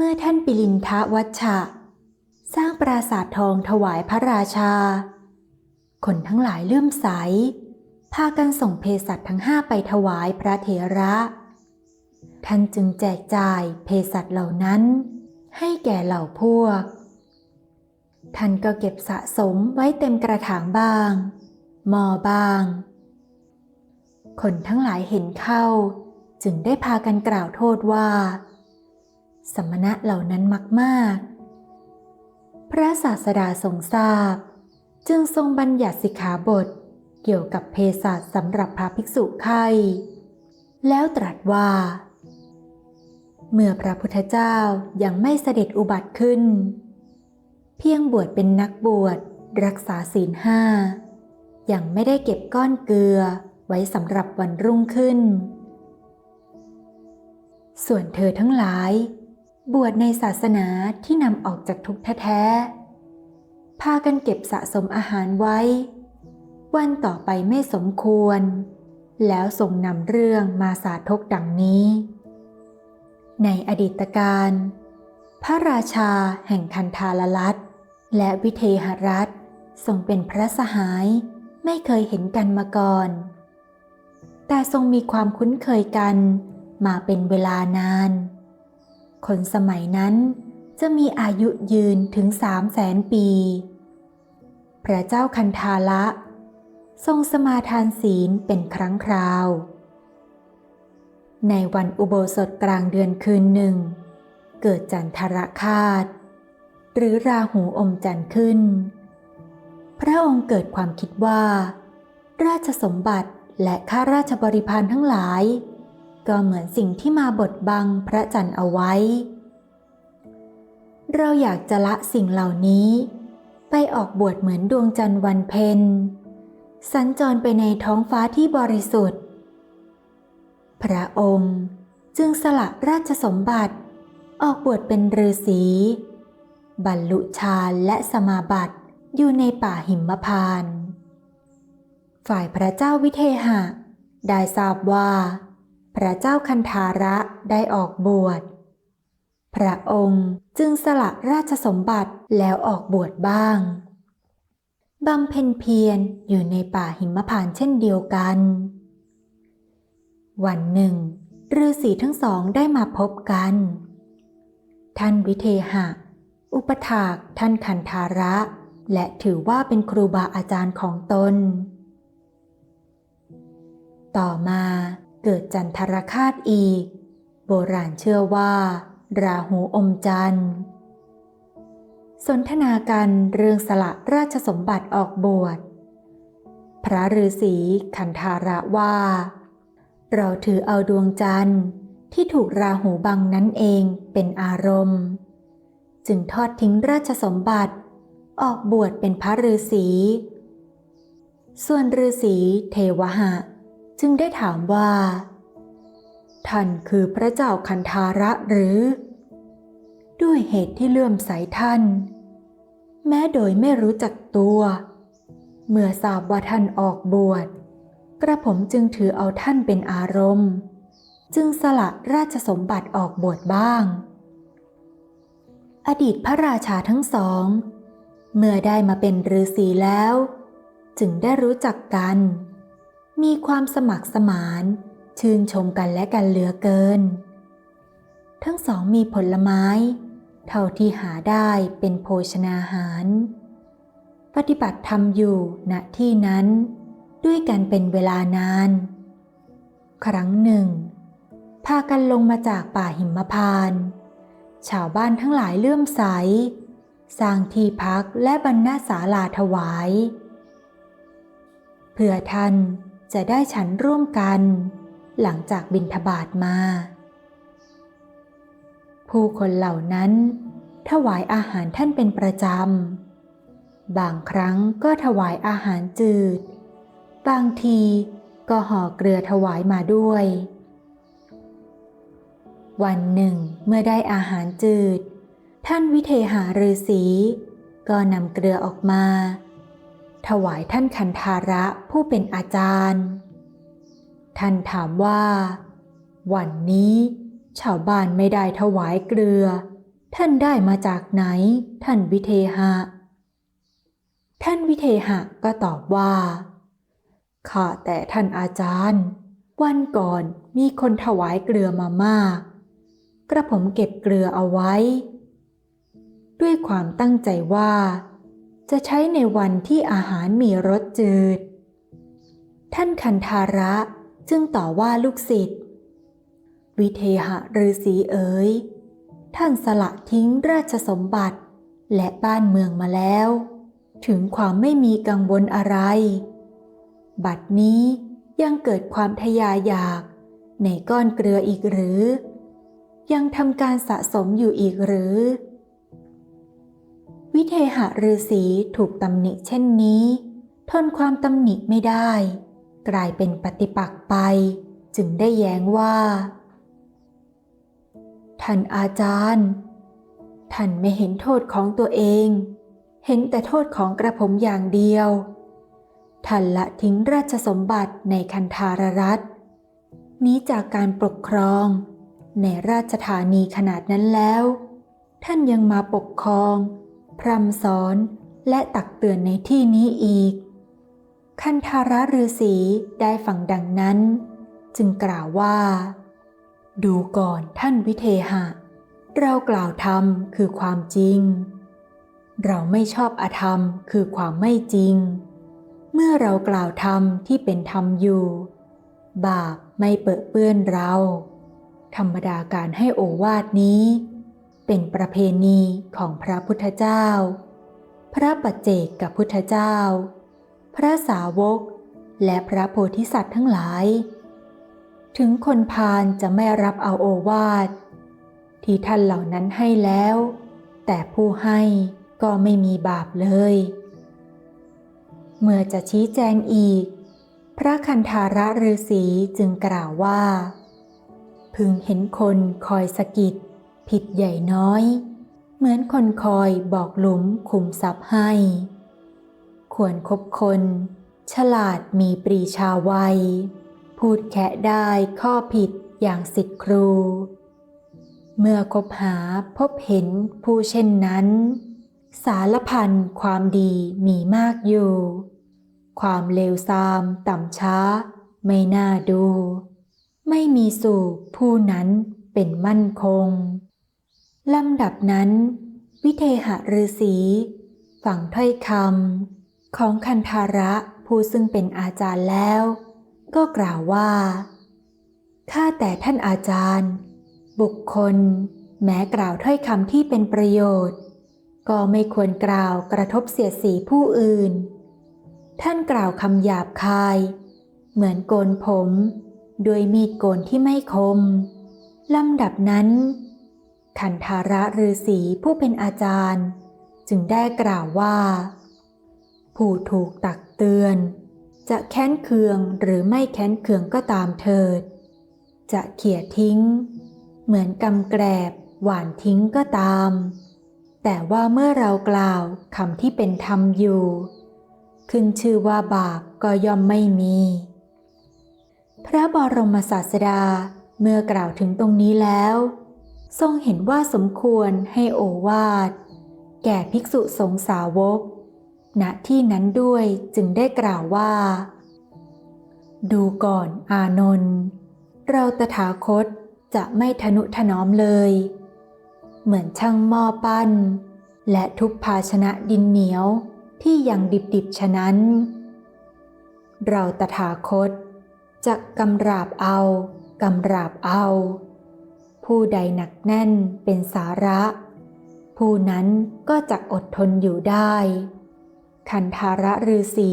เมื่อท่านปิลินทะวัชชะ สร้างปราสาททองถวายพระราชา คนทั้งหลายเลื่อมใส พากันส่งเภสัชทั้งห้าไปถวายพระเถระ ท่านจึงแจกจ่ายเภสัชเหล่านั้น ให้แก่เหล่าพวก ท่านก็เก็บสะสมไว้เต็มกระถางบ้างหมอบ้าง คนทั้งหลายเห็นเข้า จึงได้พากันกล่าวโทษว่า สมณะเหล่านั้นมักมากพระศาสดาทรงทราบ จึงทรงบัญญัติสิกขาบทเกี่ยวกับเภสัชสำหรับพระภิกษุไข้แล้วตรัสว่า เมื่อพระพุทธเจ้ายังไม่เสด็จอุบัติขึ้น เพียงบวชเป็นนักบวชรักษาศีลห้ายังไม่ได้เก็บก้อนเกลือไว้สำหรับวันรุ่งขึ้น ส่วนเธอทั้งหลาย บวชในศาสนาที่นำออกจากทุกข์แท้ๆ พากันเก็บสะสมอาหารไว้ วันต่อไปไม่สมควร แล้วทรงนำเรื่องมาสาธกดังนี้ ในอดีตการ พระราชาแห่งคันธารลัตน์และวิเทหรัฐทรงเป็นพระสหายไม่เคยเห็นกันมาก่อน แต่ทรงมีความคุ้นเคยกันมาเป็นเวลานาน คนสมัยนั้นจะมีอายุยืนถึงสามแสนปี พระเจ้าคันธาละ ทรงสมาทานศีลเป็นครั้งคราว ในวันอุโบสถกลางเดือนคืนหนึ่ง เกิดจันทรคาต หรือราหูอมจันทร์ขึ้น พระองค์เกิดความคิดว่า ราชสมบัติและข้าราชบริพารทั้งหลาย ก็เหมือนสิ่งที่มาบดบังพระจันทร์เอาไว้ เราอยากจะละสิ่งเหล่านี้ ไปออกบวชเหมือนดวงจันทร์วันเพ็ญสัญจรไปในท้องฟ้าที่บริสุทธิ์ พระองค์จึงสละราชสมบัติ ออกบวชเป็นฤาษี บรรลุฌานและสมาบัติอยู่ในป่าหิมพานต์ฝ่ายพระเจ้าวิเทหะ ได้ทราบว่า พระเจ้าคันธาระได้ออกบวช พระองค์จึงสละราชสมบัติแล้วออกบวชบ้างบำเพ็ญเพียรอยู่ในป่าหิมพานต์เช่นเดียวกัน วันหนึ่งฤาษีทั้งสองได้มาพบกัน ท่านวิเทหะ อุปถากท่านคันธาระ และถือว่าเป็นครูบาอาจารย์ของตน ต่อมา เกิดจันทรคาตอีก โบราณเชื่อว่า ราหูอมจันทร์สนทนากันเรื่องสละราชสมบัติออกบวช พระฤาษีคันธาระว่า เราถือเอาดวงจันทร์ที่ถูกราหูบังนั้นเองเป็นอารมณ์ จึงทอดทิ้งราชสมบัติออกบวชเป็นพระฤาษี ส่วนฤาษีเทวหะ จึงได้ถามว่า ท่านคือพระเจ้าคันธาระหรือ ด้วยเหตุที่เลื่อมใสท่าน แม้โดยไม่รู้จักตัว เมื่อทราบว่าท่านออกบวช กระผมจึงถือเอาท่านเป็นอารมณ์ จึงสละราชสมบัติออกบวชบ้าง อดีตพระราชาทั้งสอง เมื่อได้มาเป็นฤาษีแล้ว จึงได้รู้จักกัน มีความสมัครสมาน ชื่นชมกันและกันเหลือเกิน ทั้งสองมีผลไม้ เท่าที่หาได้เป็นโภชนาหาร ปฏิบัติธรรมอยู่ณที่นั้น ด้วยกันเป็นเวลานาน ครั้งหนึ่ง พากันลงมาจากป่าหิมพานต์ชาวบ้านทั้งหลายเลื่อมใส สร้างที่พักและบรรณาศาลาถวาย เพื่อท่าน จะได้ฉันร่วมกัน หลังจากบินทบาทมา ผู้คนเหล่านั้น ถวายอาหารท่านเป็นประจำ บางครั้งก็ถวายอาหารจืด บางทีก็ห่อเกลือถวายมาด้วย วันหนึ่งเมื่อได้อาหารจืด ท่านวิเทหาฤาษีก็นำเกลือออกมา ถวายท่านคันธาระผู้เป็นอาจารย์ ท่านถามว่า วันนี้ชาวบ้านไม่ได้ถวายเกลือ ท่านได้มาจากไหน ท่านวิเทหะ ท่านวิเทหะก็ตอบว่า ข้าแต่ท่านอาจารย์ วันก่อนมีคนถวายเกลือมามาก กระผมเก็บเกลือเอาไว้ ด้วยความตั้งใจว่า จะใช้ในวันที่อาหารมีรสจืด ท่านคันธาระจึงต่อว่าลูกศิษย์ วิเทหะฤาษีเอ๋ย ท่านสละทิ้งราชสมบัติและบ้านเมืองมาแล้ว ถึงความไม่มีกังวลอะไร บัดนี้ยังเกิดความทยาอยากในก้อนเกลืออีกหรือ ยังทำการสะสมอยู่อีกหรือ วิเทหะฤาษีถูกตำหนิเช่นนี้ ทนความตำหนิไม่ได้ กลายเป็นปฏิปักษ์ไป จึงได้แย้งว่า ท่านอาจารย์ ท่านไม่เห็นโทษของตัวเอง เห็นแต่โทษของกระผมอย่างเดียว ท่านละทิ้งราชสมบัติในคันธารรัฐนี้จากการปกครอง ในราชธานีขนาดนั้นแล้ว ท่านยังมาปกครอง พร่ำสอนและตักเตือนในที่นี้อีก คันธาระฤาษีได้ฟังดังนั้น จึงกล่าวว่า ดูก่อนท่านวิเทหะ เรากล่าวธรรมคือความจริง เราไม่ชอบอธรรมคือความไม่จริง เมื่อเรากล่าวธรรมที่เป็นธรรมอยู่ บาปไม่เปื้อเปื้อนเรา ธรรมดาการให้โอวาทนี้ เป็นประเพณีของพระพุทธเจ้า พระปัจเจกกับพุทธเจ้า พระสาวก และพระโพธิสัตว์ทั้งหลาย ถึงคนพาลจะไม่รับเอาโอวาท ที่ท่านเหล่านั้นให้แล้ว แต่ผู้ให้ก็ไม่มีบาปเลย เมื่อจะชี้แจงอีก พระคันธาระฤาษีจึงกล่าวว่า พึงเห็นคนคอยสะกิด ผิดใหญ่น้อย เหมือนคนคอยบอกหลุมขุมทรัพย์ให้ ควรคบคน ฉลาดมีปรีชาวัยพูดแคะได้ข้อผิดอย่างสิทธิครู เมื่อคบหาพบเห็นผู้เช่นนั้น สารพันความดีมีมากอยู่ ความเลวทรามต่ำช้า ไม่น่าดู ไม่มีสู่ผู้นั้นเป็นมั่นคง ลำดับนั้น วิเทหฤาษีฝังถ้อยคำของคันธาระผู้ซึ่งเป็นอาจารย์แล้ว ก็กล่าวว่าข้าแต่ท่านอาจารย์ บุคคล แม้กล่าวถ้อยคำที่เป็นประโยชน์ ก็ไม่ควรกล่าวกระทบเสียสีผู้อื่น ท่านกล่าวคำหยาบคาย เหมือนโกนผม ด้วยมีดโกนที่ไม่คมลำดับนั้น ขันธาระฤาษีผู้เป็นอาจารย์ จึงได้กล่าวว่า ผู้ถูกตักเตือน จะแค้นเคืองหรือไม่แค้นเคืองก็ตามเถิด จะเขี่ยทิ้ง เหมือนกำแกรบหวานทิ้งก็ตาม แต่ว่าเมื่อเรากล่าวคำที่เป็นธรรมอยู่ ขึ้นชื่อว่าบาปก็ย่อมไม่มี พระบรมศาสดาเมื่อกล่าวถึงตรงนี้แล้ว ทรงเห็นว่าสมควรให้โอวาท แก่ภิกษุสงฆ์สาวก ณที่นั้นด้วยจึงได้กล่าวว่า ดูก่อนอานนท์เราตถาคตจะไม่ทนุถนอมเลย เหมือนช่างหม้อปั้น และทุกภาชนะดินเหนียวที่ยังดิบๆฉะนั้น เราตถาคตจะกำราบเอา กำราบเอา ผู้ใดหนักแน่นเป็นสาระ ผู้นั้นก็จะอดทนอยู่ได้ คันธาระฤาษี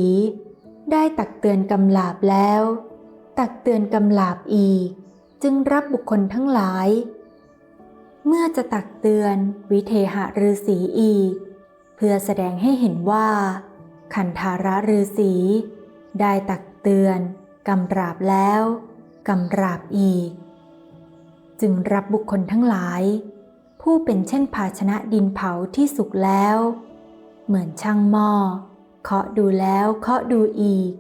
ได้ตักเตือนกำลาบแล้ว ตักเตือนกำลาบอีก จึงรับบุคคลทั้งหลาย เมื่อจะตักเตือนวิเทหฤาษีอีก เพื่อแสดงให้เห็นว่า คันธาระฤาษีได้ตักเตือนกำราบแล้วกำราบอีก จึงรับบุคคลทั้งหลาย ผู้เป็นเช่นภาชนะดินเผาที่สุกแล้ว เหมือนช่างหม้อเคาะดูแล้วเคาะดูอีก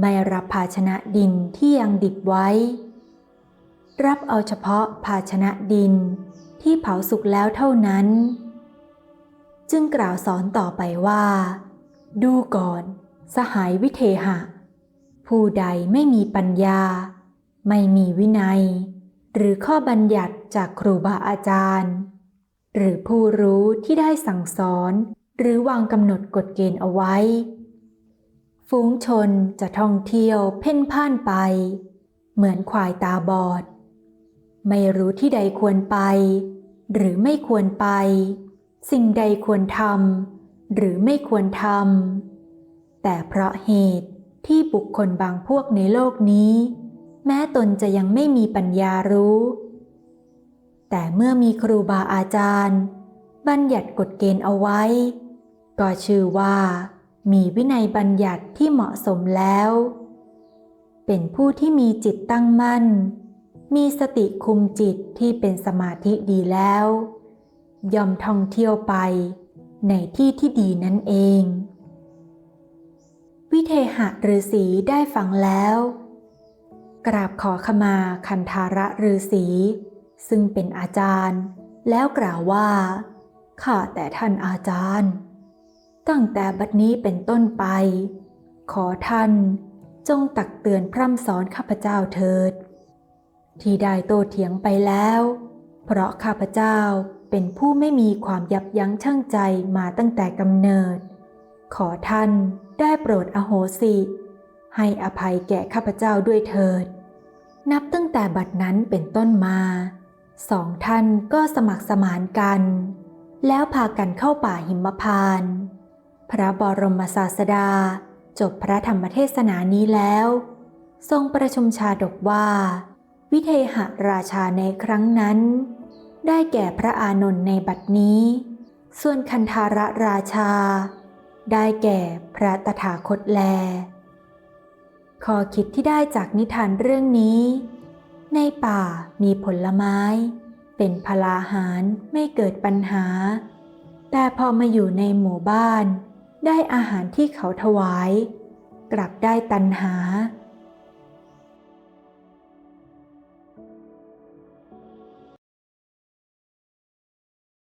ไม่รับภาชนะดินที่ยังดิบไว้ รับเอาเฉพาะภาชนะดินที่เผาสุกแล้วเท่านั้น จึงกล่าวสอนต่อไปว่า ดูก่อน สหายวิเทหะ ผู้ใดไม่มีปัญญา ไม่มีวินัย หรือข้อบัญญัติจากครูบาอาจารย์ หรือผู้รู้ที่ได้สั่งสอน หรือวางกำหนดกฎเกณฑ์เอาไว้ ฝูงชนจะท่องเที่ยวเพ่นพ่านไป เหมือนควายตาบอด ไม่รู้ที่ใดควรไป หรือไม่ควรไป สิ่งใดควรทำหรือไม่ควรทำแต่เพราะเหตุที่บุคคลบางพวกในโลกนี้ แม้ตนจะยังไม่มีปัญญารู้ แต่เมื่อมีครูบาอาจารย์ บัญญัติกฎเกณฑ์เอาไว้ ก็ชื่อว่า มีวินัยบัญญัติที่เหมาะสมแล้ว เป็นผู้ที่มีจิตตั้งมั่น มีสติคุมจิตที่เป็นสมาธิดีแล้ว ยอมท่องเที่ยวไปในที่ที่ดีนั่นเอง วิเทหะฤาษีได้ฟังแล้ว กราบขอขมาคันธาระฤาษีซึ่งเป็นอาจารย์ แล้วกล่าวว่า ข้าแต่ท่านอาจารย์ ตั้งแต่บัดนี้เป็นต้นไป ขอท่านจงตักเตือนพร่ำสอนข้าพเจ้าเถิด ที่ได้โตเถียงไปแล้ว เพราะข้าพเจ้าเป็นผู้ไม่มีความยับยั้งชั่งใจมาตั้งแต่กำเนิด ขอท่านได้โปรดอโหสิ ให้อภัยแก่ข้าพเจ้าด้วยเถิด นับตั้งแต่บัดนั้นเป็นต้นมาสองท่านก็สมัครสมานกัน แล้วพากันเข้าป่าหิมพานต์พระบรมศาสดาจบพระธรรมเทศนานี้แล้ว ทรงประชุมชาดกว่า วิเทหราชาในครั้งนั้น ได้แก่พระอานนท์ในบัดนี้ ส่วนคันธาระราชา ได้แก่พระตถาคตแล ข้อคิดที่ได้จากนิทานเรื่องนี้ ในป่ามีผลไม้ เป็นพลาหารไม่เกิดปัญหา แต่พอมาอยู่ในหมู่บ้าน ได้อาหารที่เขาถวาย กลับได้ตันหา